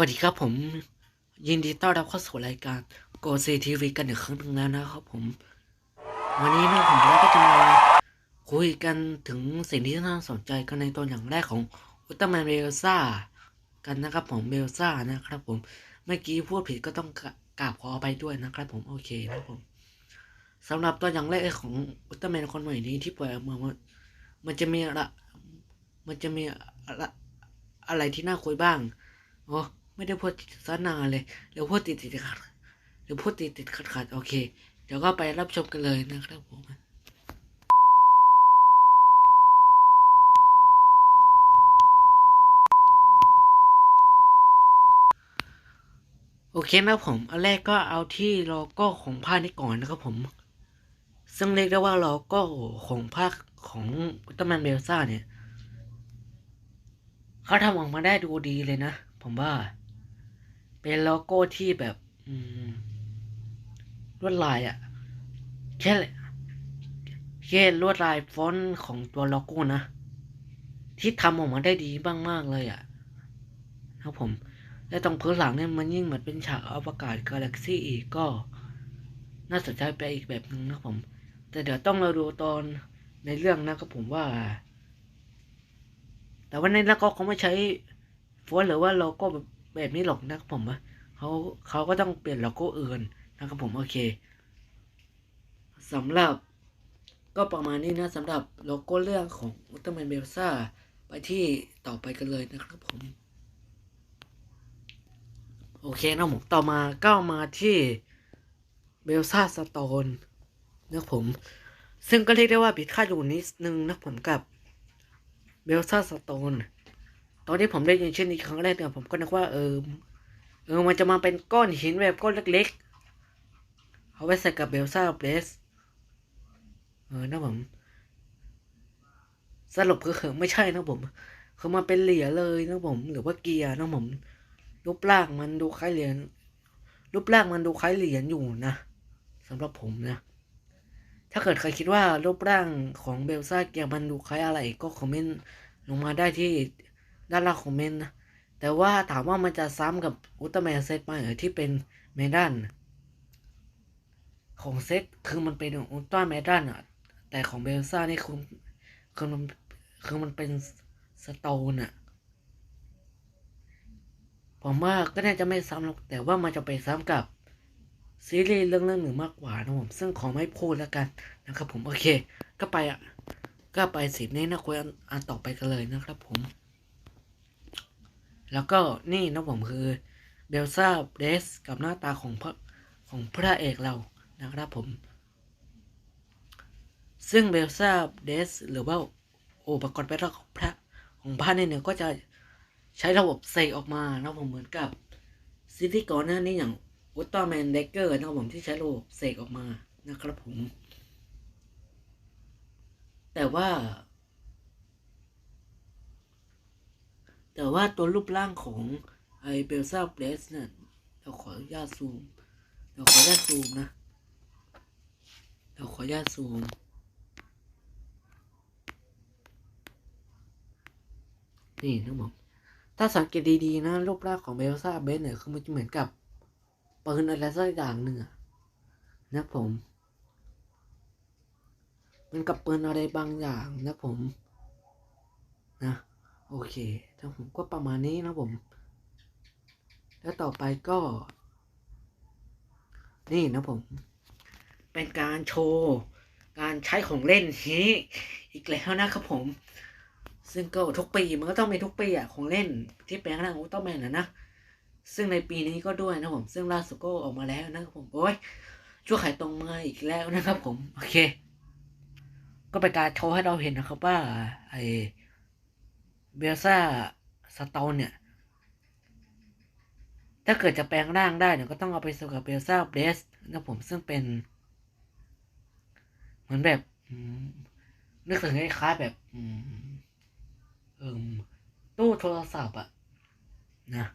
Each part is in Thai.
วัสดีครับผม ยินดีต้อนรับเข้าสู่รายการโกซีทีวีกันอีกครั้งหนึ่งแล้วนะครับผม วันนี้นะผมก็จะมาคุยกันถึงสิ่งที่น่าสนใจกันในตัวอย่างแรกของอุลตร้าแมนเบลซ่ากันนะครับผมเบลซ่านะครับผมเมื่อกี้พูดผิดก็ต้องกราบขออภัยด้วยนะครับผมโอเคนะครับผมสำหรับตัวอย่างแรกของอุลตร้าแมนคนใหม่นี้ที่ปล่อยออกมามันมันจะมีอะไรมันจะมีอะไรอะไรที่น่าคุยบ้าง โอ้ ไม่ได้พูดซะนานเลยเดี๋ยวพูดติดติดขัดเดี๋ยวพูดติดติดขัดขัดโอเค เดี๋ยวก็ไปรับชมกันเลยนะครับผมโอเคนะผมอันแรกก็เอาที่โลโก้ของผ้านี้ก่อนนะครับผม ซึ่งเรียกได้ว่าโลโก้ของผ้าของอุตร้าแมนเบลซ่าเนี่ยเขาทำออกมาได้ดูดีเลยนะ ผมว่า เป็นโลโก้ที่แบบลวดลายอะแค่แค่ลวดลายฟอนต์ของตัวโลโก้นะ ที่ทำออกมาได้ดีบ้างมากเลยอะนะครับผม และตรงพื้นหลังเนี่ยมันยิ่งเหมือนเป็นฉากอวกาศกาแล็กซี่อีกก็ น่าสนใจไปอีกแบบหนึ่งนะผม แต่เดี๋ยวต้องเราดูตอนในเรื่องนะครับผมว่า แต่ว่าในแล้วก็เขาไม่ใช้ฟอนต์หรือว่าโลโก้แบบ แบบนี้หรอกนะครับผมว่าเขาเขาก็ต้องเปลี่ยนโลโก้อื่นนะครับผมโอเคสำหรับก็ประมาณนี้นะสำหรับโลโก้เรื่องของอุลตร้าแมนเบลซ่าไปที่ต่อไปกันเลยนะครับผม โอเคนะผมต่อมาก็มาที่เบลซ่าสโตนนะครับผม ซึ่งก็เรียกได้ว่าผิดคาดอยู่นิดนึงนะผมกับเบลซ่าสโตน ตอนที่ผมได้ยินชื่อนี้ครั้งแรกเนี่ยผมก็นึกว่าเออเออ มันจะมาเป็นก้อนหินแบบก้อนเล็กๆ เอาไว้ใส่กับเบลซ่าเบสเออนะผม สรุปคือไม่ใช่นะผมคือมาเป็นเหรียญเลยนะผม หรือว่าเกียร์นะผม รูปร่างมันดูคล้ายเหรียญ รูปร่างมันดูคล้ายเหรียญอยู่นะสำหรับผมนะ ถ้าเกิดใครคิดว่ารูปร่างของเบลซ่าเกียร์มันดูคล้ายอะไรก็คอมเมนต์ลงมาได้ที่ ด้านล่างคอมเมนนะแต่ว่าถามว่ามันจะซ้ำกับอุลตร้าแมนเซตไหมเออที่เป็นเมดันของเซตคือมันเป็นอุลตร้าแมดันอะแต่ของเบลซ่านี่คือคือมันคือมันเป็นสโตนอะผมว่าก็น่าจะไม่ซ้ำหรอกแต่ว่ามันจะไปซ้ำกับซีรีส์เรื่องเรื่องหนึ่งมากกว่านะผมซึ่งขอไม่พูดแล้วกันนะครับผมโอเค ก็ไปอะก็ไปสิบนี้นะคุยอันต่อไปกันเลยนะครับผม แล้วก็นี่นะผมคือเบลซ่าเดสกับหน้าตาของพระของพระเอกเรานะครับผม ซึ่งเบลซ่าเดสหรือว่าอุปกรณ์แปลของพระของพระเนี่ยก็จะใช้ระบบเสกออกมานะผมเหมือนกับซีรีส์ก่อนหน้านี้อย่างอุลตร้าแมนเดกเกอร์นะครับผมที่ใช้ระบบเสกออกมานะครับผม แต่ว่า แต่ว่าตัวรูปร่างของไอเบลซ่าเบสเนี่ยเราขออนุญาตซูมเราขออนุญาตซูมนะเราขออนุญาตซูมนี่นะผมถ้าสังเกตดีๆนะรูปร่างของเบลซ่าเบสเนี่ยคือมันจะเหมือนกับปืนอะไรสักอย่างหนึ่งนะผมมันกับปืนอะไรบางอย่างนะผมนะ โอเคถ้าผมก็ประมาณนี้นะผม แล้วต่อไปก็ นี่นะผม เป็นการโชว์ การใช้ของเล่นนี้อีกแล้วนะครับผม ซึ่งก็ทุกปีมันก็ต้องมีทุกปีอะของเล่น ที่เป็นร่างอุตร้าแมนนะนะ ซึ่งในปีนี้ก็ด้วยนะผม ซึ่งล่าสุดก็ออกมาแล้วนะครับผม โอ้ยช่วยขายตรงมาอีกแล้วนะครับผม โอเค ก็เป็นการโชว์ให้เราเห็นนะครับว่าไอ เบลซ่าสโตนเนี่ย ถ้าเกิดจะแปลงร่างได้เนี่ยก็ต้องเอาไปสู้กับเบลซ่าเบสนะผมซึ่งเป็น เหมือนแบบนึกถึงคล้ายๆแบบเอิมตู้โทรศัพท์อะนะ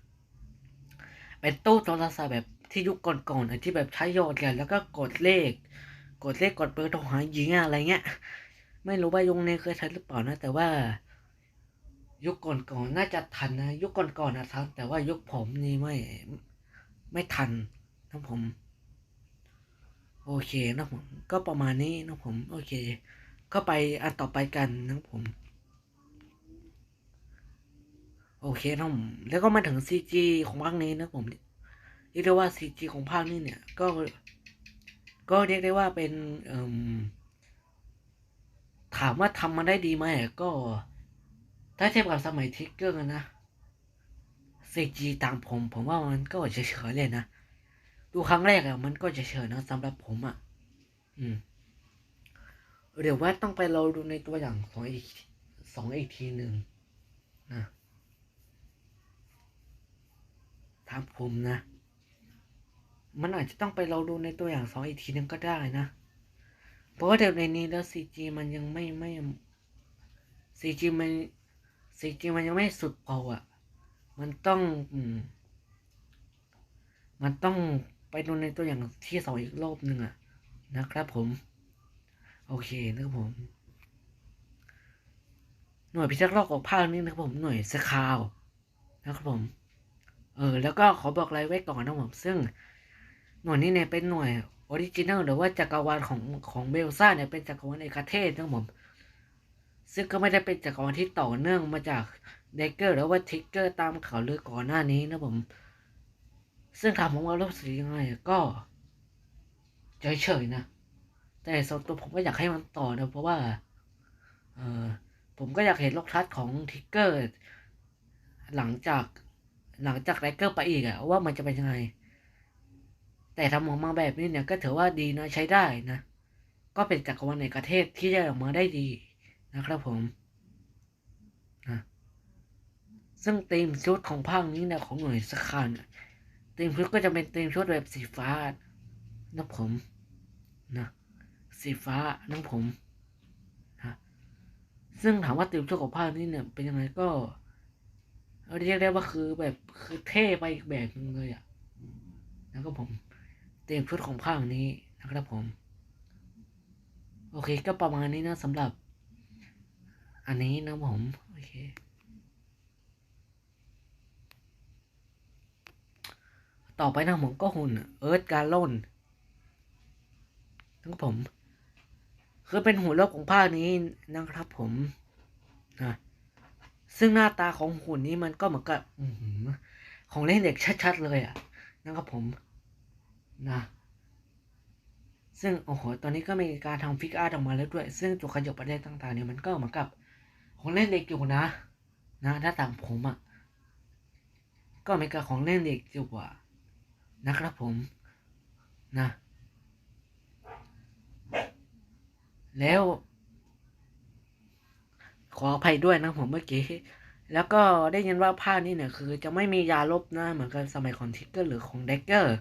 เป็นตู้โทรศัพท์แบบที่ยุคก่อนๆที่แบบใช้โยนกันแล้วก็กดเลข กดเลขกดเบอร์โทรหาหญิงอะไรเงี้ย ไม่รู้ว่ายุงนี้เคยใช้หรือเปล่านะ แต่ว่า ยุคก่อนๆน่าจะทันนะ ยุคก่อนๆนะทันแต่ว่ายุคผมนี่ไม่ไม่ทันนะผม โอเคนะผม ก็ประมาณนี้นะผม โอเค ก็ไปอันต่อไปกันนะผม โอเคนะผมแล้วก็มาถึงซีจีของภาคนี้นะผมเรียกได้ว่าซีจีของภาคนี้เนี่ย ก็ ก็เรียกได้ว่าเป็นอถามว่าทำมาได้ดีไหมก็ ถ้าเทียบกับสมัยทิกเกอร์นะซีจีต่างผม ผมว่ามันก็เฉยๆเลยนะ ดูครั้งแรกอะมันก็เฉยๆนะสำหรับผมอะอืมเดี๋ยวว่าต้องไปเราดูในตัวอย่างสองอีกสองอีกทีหนึ่งนะถามผมนะ มันอาจจะต้องไปเราดูในตัวอย่างสองอีกทีหนึ่งก็ได้นะ เพราะว่าเดี๋ยวในนี้แล้วซีจีมันยังไม่ไม่ซีจีมัน ซีจีมันยังไม่สุดพออะ มันต้องอืมมันต้องไปดูในตัวอย่างที่สองอีกรอบหนึ่งอะ นะครับผม โอเคนะครับผม หน่วยพิทักษ์โลกของภาคนี้นะครับผมหน่วยสคาวนะครับผม เออ แล้วก็ขอบอกอะไรไว้ก่อนนะผม ซึ่ง หน่วยนี้เนี่ยเป็นหน่วยออริจินัลหรือว่าจักรวาลของของเบลซ่าเนี่ยเป็นจักรวาลเอกเทศนะครับผม ซึ่งก็ไม่ได้เป็นจักรวาลที่ต่อเนื่องมาจากเดกเกอร์หรือว่าทิกเกอร์ตามข่าวลือก่อนหน้านี้นะผม ซึ่งถามผมว่ารู้สึกยังไงก็เฉยๆนะ แต่ส่วนตัวผมก็อยากให้มันต่อนะ เพราะว่า เออผมก็อยากเห็นโลกทัศน์ของทิกเกอร์หลังจากหลังจากไรเกอร์ไปอีกอะว่ามันจะเป็นยังไง แต่ทำออกมาแบบนี้เนี่ยก็ถือว่าดีนะใช้ได้นะ ก็เป็นจักรวาลในประเทศที่ได้ออกมาได้ดี นะครับผมนะซึ่งธีมชุดของภาคนี้เนี่ยของหน่วยสคานเนี่ยธีมชุดก็จะเป็นธีมชุดแบบสีฟ้านะผมนะสีฟ้านะผมนะซึ่งถามว่าธีมชุดของภาคนี้เนี่ยเป็นยังไงก็เรียกได้ว่าคือแบบคือเท่ไปอีกแบบนึงเลยอะ่ะนะครับผมธีมชุดของภาคนี้นะครับผม โอเคก็ประมาณนี้นะสำหรับ อันนี้นะผม โอเค ต่อไปนะผมก็หุ่นเอิร์ธการล่นทั้งผม คือเป็นหุ่นโลกของภาคนี้นะครับผมนะซึ่งหน้าตาของหุ่นนี้มันก็เหมือนกับของเล่นเด็กชัดๆเลยอะนะครับผมนะซึ่งโอ้โห ตอนนี้ก็มีการทำฟิกอาร์ออกมาแล้วด้วย ซึ่งตัวขยับประเด็นต่างๆเนี่ยมันก็เหมือนกับ ของเล่นเด็กอยู่นะ นะถ้าตางผมอะ่ะ ก็ไมีการของเล่นเด็กอยู่อะนะครับผม นะ แล้ว ขออภัยด้วยนะผมเมื่อกี้แล้วก็ได้ยินว่าภาคนี้เนี่ยคือจะไม่มียาลบนะเหมือนกันสมัยของทิกเกอร์หรือของเด็กเกอร์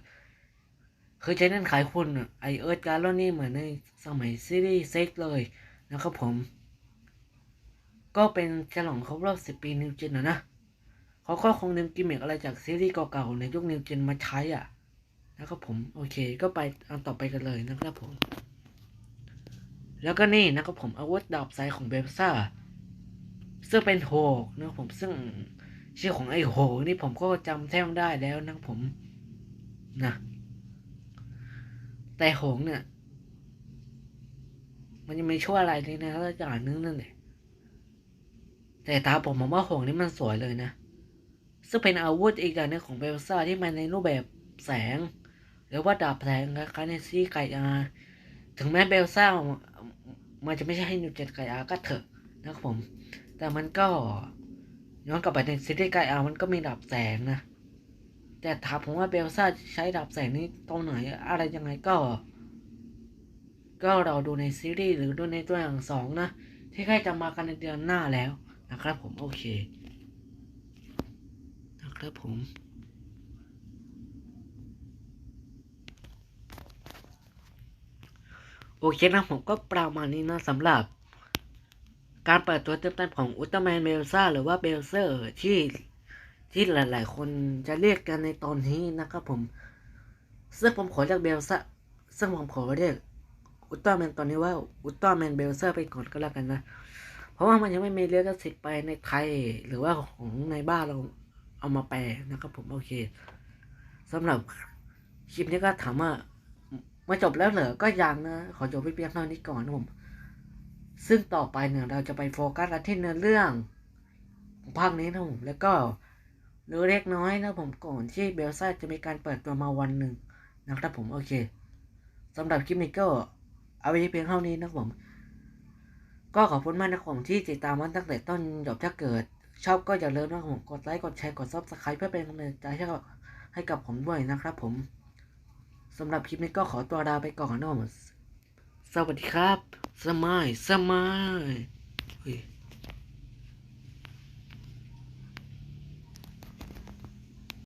คือจะเน้นขายคุณไอเอิร์ธการ์ลนี่เหมือนในสมัยซีรีส์เซ็กเลยนะครับผม ก็เป็นฉลองครบรอบสิบปีนิวเจนนะนะเขาก็คงนำกิมมิคอะไรจากซีรีส์เก่าๆในยุคนิวเจนมาใช้อะนะครับผมโอเคก็ไปอันต่อไปกันเลยนะครับผม แล้วก็นี่นะครับผมอาวุธดาบไซของเบลซ่าซึ่งเป็นโฮกนะครับผมซึ่งชื่อของไอโฮกนี่ผมก็จำแทบไม่ได้แล้วนะครับผมนะแต่หงส์เนี่ย มันยังไม่ช่วยอะไรเลยนะแล้วอย่างนึงนั่นแหละ แต่ตาผมผมว่าหงส์นี่มันสวยเลยนะ ซึ่งเป็นอาวุธอีกอย่างหนึงของเบลซ่าที่มาในรูปแบบแสง หรือว่าดาบแสงคล้ายในซีไกอาถึงแม้เบลซ่ามันจะไม่ใช่ให้นิวเจนไกอาก็เถอะนะครับผม แต่มันก็ย้อนกลับไปในซีรีส์ไกอามันก็มีดาบแสงนะ แต่ถามผมว่าเบลซ่าใช้ดาบแสงนี้ตรงไหนอะไรยังไงก็ ก็เราดูในซีรีส์หรือดูในตัวอย่างสองนะที่ใกล้จะมากันในเดือนหน้าแล้ว นะครับผมโอเค นะครับผม โอเคนะผมก็ประมาณนี้นะสำหรับ การเปิดตัวเต็มๆของอุลตร้าแมนเบลซ่าหรือว่าเบลเซอร์ที่ที่หลาย ๆ คนจะเรียกกันในตอนนี้นะครับผม ซึ่งผมขอเรียกเบลซ่าซึ่งผมขอเรียกอุลตร้าแมนตอนนี้ว่าอุลตร้าแมนเบลเซ่าไปก่อนก็แล้วกันนะ ราะว่ามันยังไม่มีเรื่องสิทธิ์ไปในไทย หรือว่าของในบ้านเราเอามาแปลนะครับผมโอเคสำหรับคลิปนี้ก็ถามว่ามาจบแล้วเหรอก็ยังนะ ขอจบไปเพียงเท่านี้ก่อนนะผม ซึ่งต่อไปเนี่ยเราจะไปโฟกัสที่เนื้อเรื่องของภาคนี้นะผมแล้วก็เรือเล็กน้อยนะผมก่อนที่เบลซ่าจะมีการเปิดตัวมาวันหนึ่งนะครับผมโอเคสำหรับคลิปนี้ก็เอาไว้เพียงเท่านี้นะผม ก็ขอบคุณมากนะครับผมที่ติดตามมันตั้งแต่ต้นจบถ้าเกิด ชอบก็อย่าลืมนะครับผมกดไลค์กดแชร์กดซับสไครป์เพื่อเป็นกำลังใจให้กับให้กับผมด้วยนะครับ ผมสำหรับคลิปนี้ก็ขอตัวลาไปก่อนนะครับผมสวัสดีครับ สมัยสมัยย